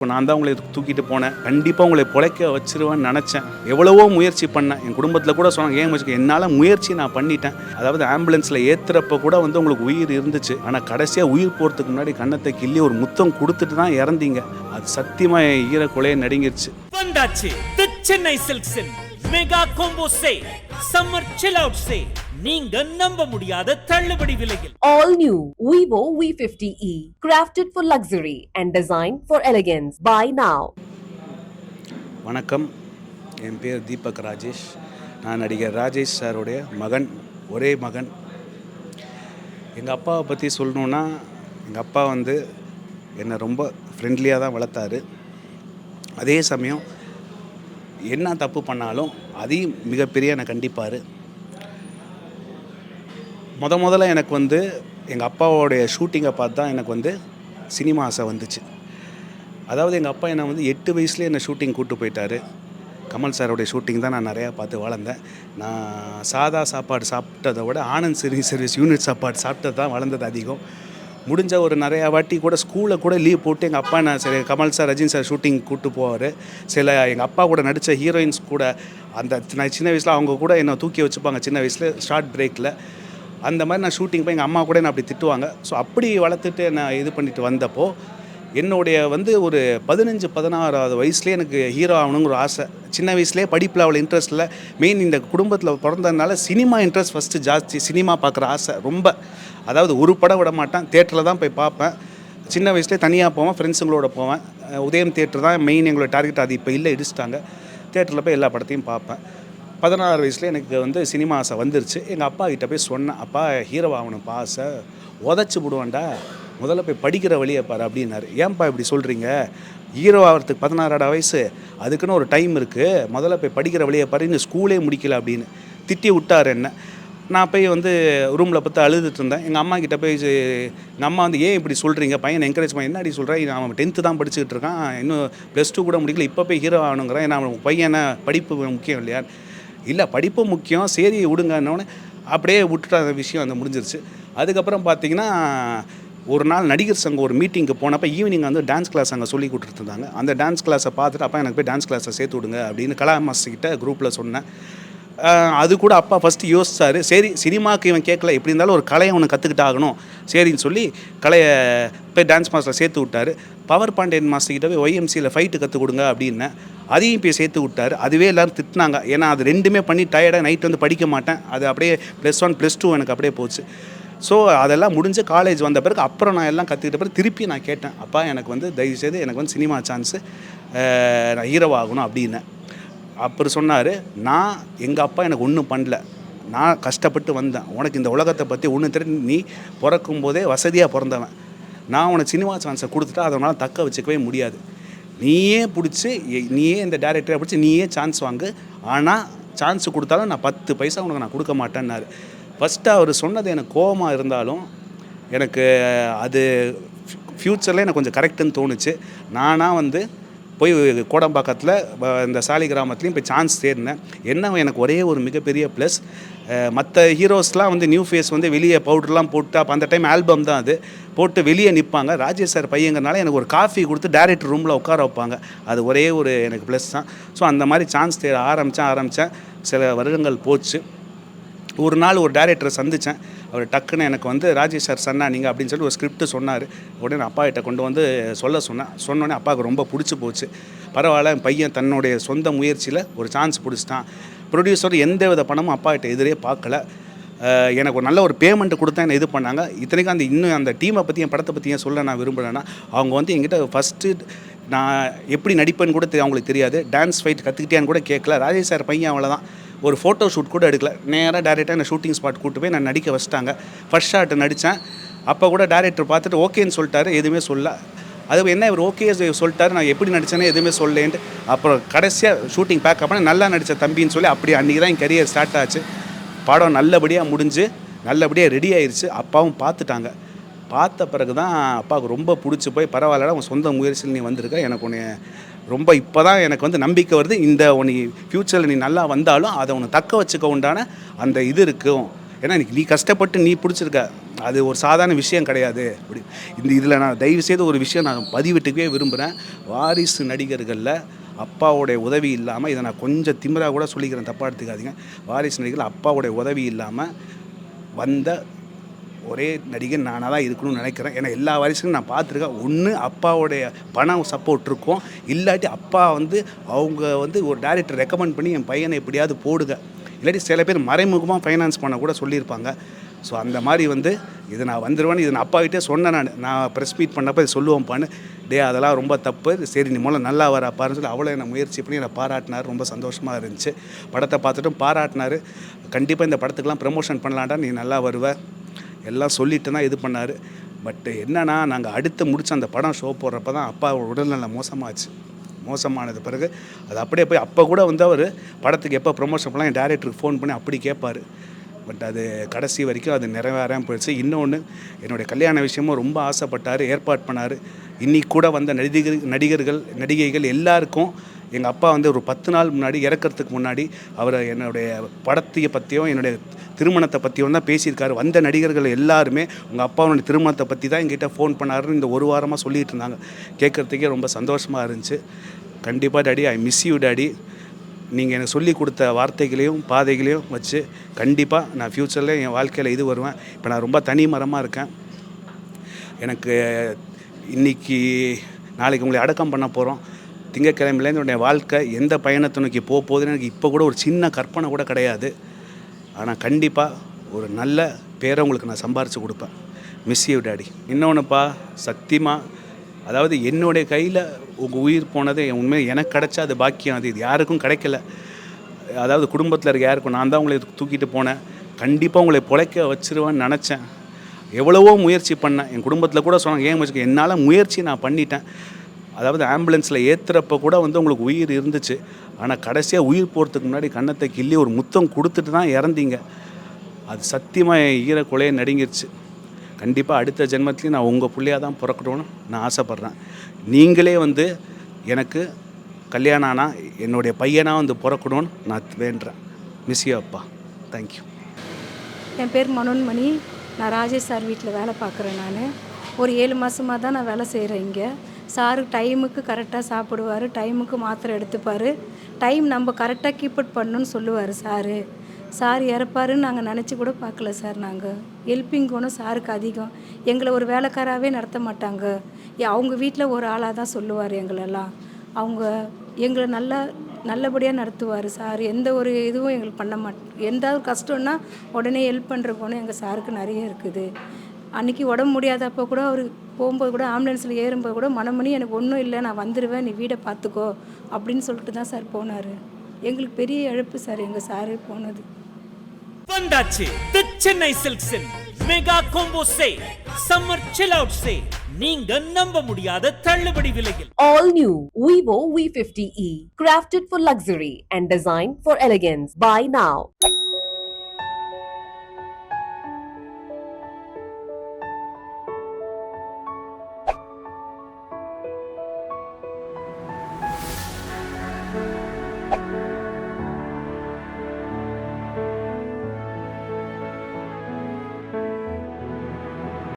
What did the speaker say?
இப்போ நான் தான் உங்களை தூக்கிட்டு போனேன். கண்டிப்பாக உங்களை பிழைக்க வச்சிருவேன்னு நினச்சேன். எவ்வளவோ முயற்சி பண்ணேன். என் குடும்பத்தில் கூட சொன்னாங்க ஏன் வச்சுக்க என்னால் முயற்சி நான் பண்ணிட்டேன். அதாவது ஆம்புலன்ஸில் ஏற்றுறப்ப கூட வந்து உங்களுக்கு உயிர் இருந்துச்சு. ஆனால் கடைசியாக உயிர் போகிறதுக்கு முன்னாடி கன்னத்தை கிள்ளி ஒரு முத்தம் கொடுத்துட்டு தான் இறந்தீங்க. அது சத்தியமாக என் ஈர கொலையை நடுங்கிருச்சு. வந்தாச்சு. Chennai சில்க்ஸின் mega combo sale summer chill out sale நீங்க நம்ப முடியாத தள்ளுபடி விலையில். All new Vivo V50e, crafted for luxury and designed for elegance. Buy now. வணக்கம். என் பேர் தீபக் ராஜேஷ். நான் நடிகர் ராஜேஷ் சாருடைய மகன் ஒரே மகன். எங்கள் அப்பாவை பற்றி சொல்லணுன்னா எங்கள் அப்பா வந்து என்னை ரொம்ப ஃப்ரெண்ட்லியாக தான் வளர்த்தாரு. அதே சமயம் என்ன தப்பு பண்ணாலும் அதையும் மிகப்பெரிய என்னை கண்டிப்பார். முத முதல்ல எனக்கு வந்து எங்கள் அப்பாவோடைய ஷூட்டிங்கை பார்த்து தான் எனக்கு வந்து சினிமா ஆசை வந்துச்சு. அதாவது எங்கள் அப்பா என்னை வந்து எட்டு வயசுலேயே என்னை ஷூட்டிங் கூப்பிட்டு போயிட்டாரு. கமல் சாரோடைய ஷூட்டிங் தான் நான் நிறையா பார்த்து வளர்ந்தேன். நான் சாதா சாப்பாடு சாப்பிட்டதை விட ஆனந்த் சிறி சர்வீஸ் யூனிட் சாப்பாடு சாப்பிட்டது தான் வளர்ந்தது அதிகம். முடிஞ்ச ஒரு நிறையா வாட்டி கூட ஸ்கூலில் கூட லீவ் போட்டு எங்கள் அப்பா நான் சரி Kamal sir Rajini sir shooting கூப்பிட்டு போவார். சில எங்கள் அப்பா கூட நடித்த ஹீரோயின்ஸ் கூட அந்த நான் சின்ன வயசில் அவங்க கூட என்னை தூக்கி வச்சுப்பாங்க. சின்ன வயசில் ஷார்ட் பிரேக்கில் அந்த மாதிரி நான் ஷூட்டிங் போய் எங்கள் அம்மா கூட நான் அப்படி திட்டுவாங்க. ஸோ அப்படி வளர்த்துட்டு நான் இது பண்ணிட்டு வந்தப்போ என்னுடைய வந்து ஒரு பதினஞ்சு பதினாறாவது வயசுலேயே எனக்கு ஹீரோ ஆகணுங்கிற ஆசை. சின்ன வயசுலேயே படிப்பில் அவ்வளோ இன்ட்ரெஸ்ட் இல்லை. மெயின் இந்த குடும்பத்தில் பிறந்ததுனால சினிமா இன்ட்ரெஸ்ட் ஃபஸ்ட்டு ஜாஸ்தி. சினிமா பார்க்குற ஆசை ரொம்ப. அதாவது ஒரு படம் விட மாட்டேன். தேட்டரில் தான் போய் பார்ப்பேன். சின்ன வயசுலேயே தனியாக போவேன். ஃப்ரெண்ட்ஸுங்களோட போவேன். உதயம் தேட்டர் தான் மெயின் எங்களோட டார்கெட் அது இப்போ இல்லை இடிச்சிட்டாங்க. தேட்டரில் போய் எல்லா படத்தையும் பார்ப்பேன். பதினாறு வயசுல எனக்கு வந்து சினிமா ஆசை வந்துருச்சு. எங்கள் அப்பா கிட்ட போய் சொன்னேன் அப்பா ஹீரோ ஆகணும்ப்பா ஆசை. உதச்சி விடுவேன்டா முதல்ல போய் படிக்கிற வழியை பாரு அப்படின்னாரு. ஏன்பா இப்படி சொல்கிறீங்க ஹீரோ ஆகிறதுக்கு பதினாறாடா வயசு. அதுக்குன்னு ஒரு டைம் இருக்குது முதல்ல போய் படிக்கிற வழியை பாரு இன்னும் ஸ்கூலே முடிக்கல அப்படின்னு. திட்டி விட்டார் என்ன. நான் போய் வந்து ரூமில் பார்த்து அழுதுட்டு இருந்தேன். எங்கள் அம்மா கிட்டே போய் எங்கள் அம்மா வந்து ஏன் இப்படி சொல்கிறீங்க பையன் என்கரேஜ் பண்ண அப்படி சொல்கிறேன் அவன் டென்த்து தான் படிச்சுக்கிட்டு இருக்கான். இன்னும் ப்ளஸ் டூ கூட முடிக்கல. இப்போ போய் ஹீரோ ஆகணுங்கிறேன். ஏன்னா அவன் பையனை படிப்பு முக்கியம் இல்லையா இல்லை படிப்பு முக்கியம் சரி விடுங்கன்னொன்னே அப்படியே விட்டுட்டு அந்த விஷயம் அந்த முடிஞ்சிருச்சு. அதுக்கப்புறம் பார்த்தீங்கன்னா ஒரு நாள் நடிகர் சங்கம் ஒரு மீட்டிங்க்கு போனப்போ ஈவினிங் வந்து டான்ஸ் கிளாஸ் அங்கே சொல்லி கொடுத்துருந்தாங்க அந்த டான்ஸ் கிளாஸை பார்த்துட்டு அப்போ எனக்கு போய் டான்ஸ் கிளாஸை சேர்த்து விடுங்க அப்படின்னு கலா மாஸ்டர் கிட்ட குரூப்பில் சொன்னேன். அது கூட அப்பா ஃபஸ்ட்டு யோசிச்சார். சரி சினிமாவுக்கு இவன் கேட்கல எப்படி இருந்தாலும் ஒரு கலையை அவனை கற்றுக்கிட்டாகணும் சரின்னு சொல்லி கலையை போய் டான்ஸ் மாஸ்டர் சேர்த்து விட்டார். பவர் பாண்டியன் மாஸ்டர்கிட்ட போய் ஒய்எம்சியில் ஃபைட்டு கற்றுக் கொடுங்க அப்படின்னேன் அதையும் போய் சேர்த்து விட்டாரு. அதுவே எல்லோரும் திட்டினாங்க. ஏன்னா அது ரெண்டுமே பண்ணி டயர்டாக நைட் வந்து படிக்க மாட்டேன். அது அப்படியே ப்ளஸ் ஒன் ப்ளஸ் டூ எனக்கு அப்படியே போச்சு. ஸோ அதெல்லாம் முடிஞ்சு காலேஜ் வந்த பிறகு அப்புறம் நான் எல்லாம் கற்றுக்கிட்ட பிறகு திருப்பி நான் கேட்டேன். அப்பா எனக்கு வந்து தயவுசெய்து எனக்கு வந்து சினிமா சான்ஸு நான் ஹீரோ ஆகணும் அப்புறம் சொன்னார் நான் எங்கள் அப்பா எனக்கு ஒன்றும் பண்ணல நான் கஷ்டப்பட்டு வந்தேன். உனக்கு இந்த உலகத்தை பற்றி ஒன்று தெரிஞ்சு நீ பிறக்கும் போதே வசதியாக பிறந்தவன். நான் உனக்கு சினிமா சான்ஸை கொடுத்துட்டா அதனால் தக்க வச்சுக்கவே முடியாது. நீயே பிடிச்சி நீயே இந்த டேரக்டரை பிடிச்சி நீயே சான்ஸ் வாங்கு. ஆனால் சான்ஸ் கொடுத்தாலும் நான் பத்து பைசா உனக்கு நான் கொடுக்க மாட்டேன்னாரு. ஃபஸ்ட்டு அவர் சொன்னது எனக்கு கோபமாக இருந்தாலும் எனக்கு அது ஃப்யூச்சரில் எனக்கு கொஞ்சம் கரெக்டுன்னு தோணுச்சு. நானாக வந்து போய் கோடம்பாக்கத்தில் இந்த சாலி கிராமத்துலேயும் போய் சான்ஸ் தேடினேன். என்ன எனக்கு ஒரே ஒரு மிகப்பெரிய ப்ளஸ் மற்ற ஹீரோஸ்லாம் வந்து நியூ ஃபேஸ் வந்து வெளியே பவுடர்லாம் போட்டு அப்போ அந்த டைம் ஆல்பம் தான் அது. போட்டு வெளியே நிற்பாங்க ராஜேஷ் சார் பையங்கிறனால எனக்கு ஒரு காஃபி கொடுத்து டேரக்டர் ரூமில் உட்கார வைப்பாங்க. அது ஒரே ஒரு எனக்கு ப்ளஸ் தான். ஸோ அந்த மாதிரி சான்ஸ் தேட ஆரம்பித்தேன் ஆரம்பித்தேன் சில வருடங்கள் போச்சு. ஒரு நாள் ஒரு டேரக்டரை சந்தித்தேன் அவர் டக்குன்னு எனக்கு வந்து ராஜேஷ் சார் சொன்னா நீங்கள் அப்படின்னு சொல்லி ஒரு ஸ்கிரிப்ட் சொன்னார். உடனே நான் அப்பா கிட்ட கொண்டு வந்து சொல்ல சொன்னேன். சொன்னோடனே அப்பாவுக்கு ரொம்ப பிடிச்சி போச்சு. பரவாயில்ல என் பையன் தன்னுடைய சொந்த முயற்சியில் ஒரு சான்ஸ் பிடிச்சிட்டான். ப்ரொடியூசர் எந்த வித பணமும் அப்பா கிட்ட எதிரே பார்க்கல. எனக்கு ஒரு நல்ல ஒரு பேமெண்ட் கொடுத்தா என்ன இது பண்ணாங்க. இத்தனைக்கும் அந்த இன்னும் அந்த டீமை பற்றி என் படத்தை பற்றி ஏன் சொல்ல நான் விரும்புகிறேன்னா அவங்க வந்து என்கிட்ட ஃபஸ்ட்டு நான் எப்படி நடிப்பேன்னு கூட தெரியும் அவங்களுக்கு தெரியாது. டான்ஸ் ஃபைட் கற்றுக்கிட்டேன்னு கூட கேட்கல ராஜேஷ் சார் பையன் அவ்வளோதான் ஒரு ஃபோட்டோ ஷூட் கூட எடுக்கல. நேராக டேரெக்டாக என்ன ஷூட்டிங் ஸ்பாட் கூட்டு போய் நான் நடிக்க வச்சிட்டாங்க. ஃபர்ஸ்ட் ஷாட் நடித்தேன் அப்போ கூட டேரக்டர் பார்த்துட்டு ஓகேன்னு சொல்லிட்டாரு. எதுவுமே சொல்ல அது என்ன இவர் ஓகே சொல்லிட்டாரு. நான் எப்படி நடித்தேனே எதுவுமே சொல்லேன்ட்டு அப்புறம் கடைசியாக ஷூட்டிங் பேக் அப்போ நல்லா நடித்த தம்பின்னு சொல்லி அப்படி அன்றைக்கி தான் என் கரியர் ஸ்டார்ட் ஆச்சு. படம் நல்லபடியாக முடிஞ்சு நல்லபடியாக ரெடி ஆயிடுச்சு அப்பாவும் பார்த்துட்டாங்க. பார்த்த பிறகு தான் அப்பாவுக்கு ரொம்ப பிடிச்சி போய் பரவாயில்லடா உன் சொந்த முயற்சியில் நீ வந்திருக்க எனக்கு உன்னை ரொம்ப இப்போ தான் எனக்கு வந்து நம்பிக்கை வருது. இந்த உனக்கு ஃப்யூச்சரில் நீ நல்லா வந்தாலும் அதை உன்னை தக்க வச்சுக்க உண்டான அந்த இது இருக்கும். ஏன்னா இன்னைக்கு நீ கஷ்டப்பட்டு நீ பிடிச்சிருக்க. அது ஒரு சாதாரண விஷயம் கிடையாது. அப்படி இந்த இதில் நான் தயவு செய்து ஒரு விஷயம் நான் பதிவிட்டுக்கவே விரும்புகிறேன் வாரிசு நடிகர்களில் அப்பாவுடைய உதவி இல்லாமல் இதை நான் கொஞ்சம் திமிராக கூட சொல்லிக்கிறேன் தப்பாக எடுத்துக்காதீங்க. வாரிசு நடிகர்கள் அப்பாவுடைய உதவி இல்லாமல் வந்த ஒரே நடிகர் நானாக தான் இருக்கணும்னு நினைக்கிறேன். ஏன்னா எல்லா வாரிசுக்கும் நான் பார்த்துருக்கேன். ஒன்று அப்பாவுடைய பணம் சப்போர்ட் இருக்கும். இல்லாட்டி அப்பா வந்து அவங்க வந்து ஒரு டேரக்டர் ரெக்கமெண்ட் பண்ணி என் பையனை எப்படியாவது போடுங்க. இல்லாட்டி சில பேர் மறைமுகமாக ஃபைனான்ஸ் பண்ண கூட சொல்லியிருப்பாங்க. ஸோ அந்த மாதிரி வந்து இது நான் வந்துடுவேன்னு இது நான் அப்பாக்கிட்டே சொன்னேன் நான். நான் ப்ரெஸ் மீட் பண்ணப்போ இது சொல்லுவோம்ப்பான்னு டே அதெல்லாம் ரொம்ப தப்பு. சரி நீ மூலம் நல்லா வர பாருன்னு சொல்லி அவ்வளோ என்னை முயற்சி பண்ணி என்னை பாராட்டினார். ரொம்ப சந்தோஷமாக இருந்துச்சு. படத்தை பார்த்துட்டும் பாராட்டினார். கண்டிப்பாக இந்த படத்துக்கெலாம் ப்ரமோஷன் பண்ணலான்டா நீ நல்லா வருவ. எல்லாம் சொல்லிட்டு தான் இது பண்ணார். பட்டு என்னன்னா நாங்கள் அடுத்து முடித்த அந்த படம் ஷோ போடுறப்ப தான் அப்பா உடல்நல மோசமாச்சு. மோசமானது பிறகு அது அப்படியே போய் அப்போ கூட வந்து அவர் படத்துக்கு எப்போ ப்ரொமோஷன் பண்ணலாம் என் டேரக்டருக்கு ஃபோன் பண்ணி அப்படி கேட்பார். பட் அது கடைசி வரைக்கும் அது நிறைவேறாமல் போயிடுச்சு. இன்னொன்று என்னுடைய கல்யாண விஷயமும் ரொம்ப ஆசைப்பட்டார் ஏற்பாடு பண்ணார். இன்னைக்கு கூட வந்த நடிகர் நடிகர்கள் நடிகைகள் எல்லாருக்கும் எங்கள் அப்பா வந்து ஒரு பத்து நாள் முன்னாடி இறக்கறதுக்கு முன்னாடி அவர் என்னுடைய படத்தைய பற்றியும் என்னுடைய திருமணத்தை பற்றியும் தான் பேசியிருக்காரு. வந்த நடிகர்கள் எல்லாருமே உங்கள் அப்பாவுடைய திருமணத்தை பற்றி தான் எங்கிட்ட ஃபோன் பண்ணாருன்னு இந்த ஒரு வாரமாக சொல்லிகிட்டு இருந்தாங்க. கேட்குறதுக்கே ரொம்ப சந்தோஷமாக இருந்துச்சு. கண்டிப்பாக daddy I miss you daddy. நீங்கள் எனக்கு சொல்லி கொடுத்த வார்த்தைகளையும் பாதைகளையும் வச்சு கண்டிப்பாக நான் ஃப்யூச்சரில் என் வாழ்க்கையில் இது வருவேன். இப்போ நான் ரொம்ப தனி மரமாக இருக்கேன். எனக்கு இன்னைக்கு நாளைக்கு உங்களை அடக்கம் பண்ண போகிறோம் திங்கக்கிழமையிலேருந்து என்னுடைய வாழ்க்கை எந்த பயணத்தை நோக்கி போக போகுதுன்னு எனக்கு இப்போ கூட ஒரு சின்ன கற்பனை கூட கிடையாது. ஆனால் கண்டிப்பாக ஒரு நல்ல பேரை உங்களுக்கு நான் சம்பாரித்து கொடுப்பேன். மிஸ் யூ டாடி இன்னொன்றுப்பா சத்தியமாக அதாவது என்னுடைய கையில் உங்கள் உயிர் போனது உண்மையாக எனக்கு கிடைச்சா அது பாக்கியம். அது இது யாருக்கும் கிடைக்கல. அதாவது குடும்பத்தில் இருக்க யாருக்கும் நான் தான் உங்களை தூக்கிட்டு போனேன். கண்டிப்பாக உங்களை பொழைக்க வச்சிருவேன்னு நினச்சேன். எவ்வளவோ முயற்சி பண்ணேன். என் குடும்பத்தில் கூட சொன்னாங்க ஏன் வச்சுக்க என்னால் முயற்சி நான் பண்ணிட்டேன். அதாவது ஆம்புலன்ஸில் ஏற்றுறப்ப கூட வந்து உங்களுக்கு உயிர் இருந்துச்சு. ஆனால் கடைசியாக உயிர் போகிறதுக்கு முன்னாடி கன்னத்தை கிள்ளி ஒரு முத்தம் கொடுத்துட்டு தான் இறந்தீங்க. அது சத்தியமாக என் ஈர கொலையை நடுங்கிருச்சு. கண்டிப்பாக அடுத்த ஜென்மத்துலேயும் நான் உங்கள் பிள்ளையாக தான் பிறக்கணும்னு நான் ஆசைப்பட்றேன். நீங்களே வந்து எனக்கு கல்யாணம் ஆனால் என்னுடைய பையனாக வந்து பிறக்கணும்னு நான் வேண்டுறேன். மிஸ் யூ அப்பா. தேங்க்யூ என் பேர் மனோன்மணி. நான் ராஜேஷ் சார் வீட்டில் வேலை பார்க்குறேன் நான். ஒரு ஏழு மாதமாக தான் நான் வேலை செய்கிறேன் இங்கே. சாரு டைமுக்கு கரெக்டாக சாப்பிடுவார் டைமுக்கு மாத்திரை எடுத்துப்பார். டைம் நம்ம கரெக்டாக கீப் அட் பண்ணணும்னு சொல்லுவார் சாரு. சார் இறப்பாருன்னு நாங்கள் நினச்சி கூட பார்க்கல சார் நாங்கள் ஹெல்ப்பிங் குணம் சாருக்கு அதிகம். எங்களை ஒரு வேலைக்காராகவே நடத்த மாட்டாங்க. அவங்க வீட்டில் ஒரு ஆளாக தான் சொல்லுவார் எங்களெல்லாம். அவங்க எங்களை நல்லா நல்லபடியாக நடத்துவார் சார். எந்த ஒரு இதுவும் எங்களுக்கு பண்ண மாட் எந்த கஷ்டம்னா உடனே ஹெல்ப் பண்ணுற குணம் எங்கள் சாருக்கு நிறைய இருக்குது. அன்றைக்கி உடம்பு முடியாதப்போ கூட அவர் போகும்போது கூட ஆம்புலன்ஸில் ஏறும்போது கூட மனமணி எனக்கு ஒன்றும் இல்லை நான் வந்துடுவேன் நீ வீடை பார்த்துக்கோ அப்படின்னு சொல்லிட்டு தான் சார் போனார். எங்களுக்கு பெரிய இழப்பு சார் எங்கள் சாரு போனது. வந்தாச்சு the Chennai சில்க்ஸின் mega combo sale summer chill out sale நீங்க நம்ப முடியாத தள்ளுபடி விலையில். All new Vivo V50e, crafted for luxury and designed for elegance. Buy now.